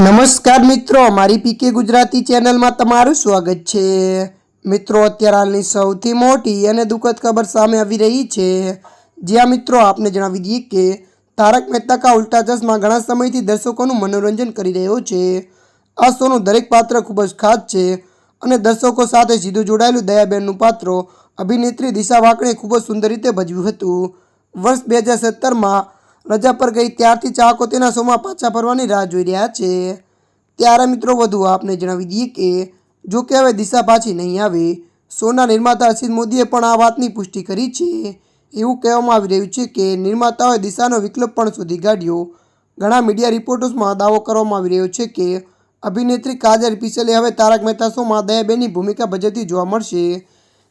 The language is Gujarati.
નમસ્કાર મિત્રો મારી પીકે ગુજરાતી ચેનલમાં તમારું સ્વાગત છે. મિત્રો, અત્યારે હાલની સૌથી મોટી અને દુઃખદ ખબર સામે આવી રહી છે. જ્યાં મિત્રો, આપને જણાવી દઈએ કે તારક મહેતા કા ઉલ્ટા ચશ્મા ઘણા સમયથી દર્શકોનું મનોરંજન કરી રહ્યો છે. આ શોનું દરેક પાત્ર ખૂબ જ ખાસ છે અને દર્શકો સાથે સીધું જોડાયેલું દયાબેનનું પાત્ર અભિનેત્રી દિશા વાકણે ખૂબ જ સુંદર રીતે ભજવ્યું હતું. વર્ષ બે હજાર સત્તરમાં રજા પર ગઈ ત્યારથી ચાહકો તેના શોમાં પાછા ફરવાની રાહ જોઈ રહ્યા છે. ત્યારે મિત્રો વધુ આપને જણાવી દઈએ કે, જો કે હવે દિશા પાછી નહીં આવે. શોના નિર્માતા હર્ષિદ મોદીએ પણ આ વાતની પુષ્ટિ કરી છે. એવું કહેવામાં આવી રહ્યું છે કે, નિર્માતાઓએ દિશાનો વિકલ્પ પણ શોધી કાઢ્યો. ઘણા મીડિયા રિપોર્ટર્સમાં દાવો કરવામાં આવી રહ્યો છે કે, અભિનેત્રી કાજલ પિસલે હવે તારક મહેતા શોમાં દયાબેનની ભૂમિકા ભજવતી જોવા મળશે.